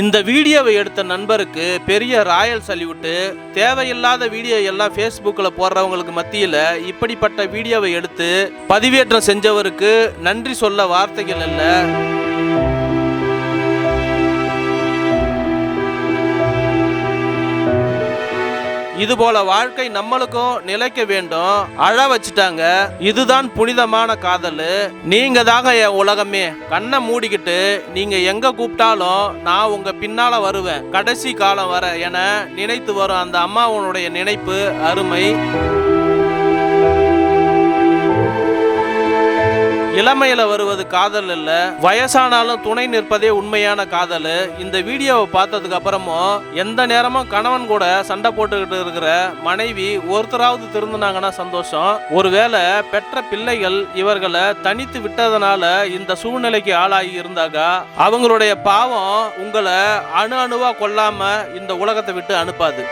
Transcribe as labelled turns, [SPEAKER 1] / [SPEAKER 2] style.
[SPEAKER 1] இந்த வீடியோவை எடுத்த நண்பருக்கு பெரிய ராயல் சல்யூட்டு. தேவையில்லாத வீடியோ எல்லாம் ஃபேஸ்புக்கில் போடுறவங்களுக்கு மத்தியில் இப்படிப்பட்ட வீடியோவை எடுத்து பதிவேற்றம் செஞ்சவருக்கு நன்றி சொல்ல வார்த்தைகள் இல்லை. இது போல வாழ்க்கை நம்மளுக்கும் நிலைக்க வேண்டும். அழ வச்சுட்டாங்க. இதுதான் புனிதமான காதல். நீங்க தாங்க என் உலகமே. கண்ணை மூடிக்கிட்டு நீங்க எங்க கூப்பிட்டாலும் நான் உங்க பின்னால வருவேன். கடைசி காலம் வர என நினைத்து வரும் அந்த அம்மாவனுடைய நினைப்பு அருமை. இளமையில வருவது காதல் இல்ல. வயசானாலும் துணை நிற்பதே உண்மையான காதல். இந்த வீடியோவை பார்த்ததுக்கு அப்புறமும் எந்த நேரமும் கணவன் கூட சண்டை போட்டுக்கிட்டு இருக்கிற மனைவி ஒருத்தராவது திருந்தினாங்கன்னா சந்தோஷம். ஒருவேளை பெற்ற பிள்ளைகள் இவர்களை தனித்து விட்டதனால இந்த சூழ்நிலைக்கு ஆளாகி இருந்தாக்கா அவங்களுடைய பாவம் உங்களை அணு அணுவா கொல்லாம இந்த உலகத்தை விட்டு அனுப்பாது.